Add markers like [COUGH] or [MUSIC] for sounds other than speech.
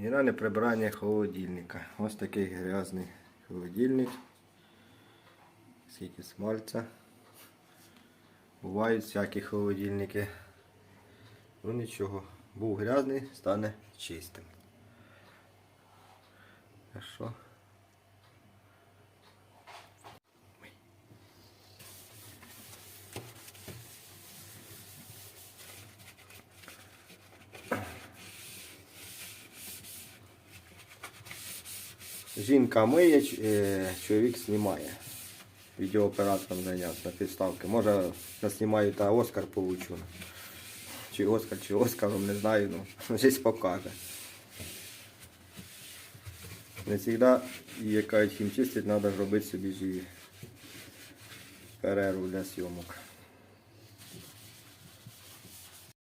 Генеральне прибирання холодильника. Ось такий грязний холодильник. Скільки смальця. Бувають всякі холодильники. Ну нічого. Був грязний, стане чистим. Хорошо. Жінка миє, е, чоловік знімає. Відеооператором зайнявся на підставки. Може наснімаю та Оскар получу. Чи Оскар, чи Оскаром, не знаю, ну [LAUGHS] щось покаже. Не завжди, як кажуть, хімчистить, треба робити собі перерву для зйомок.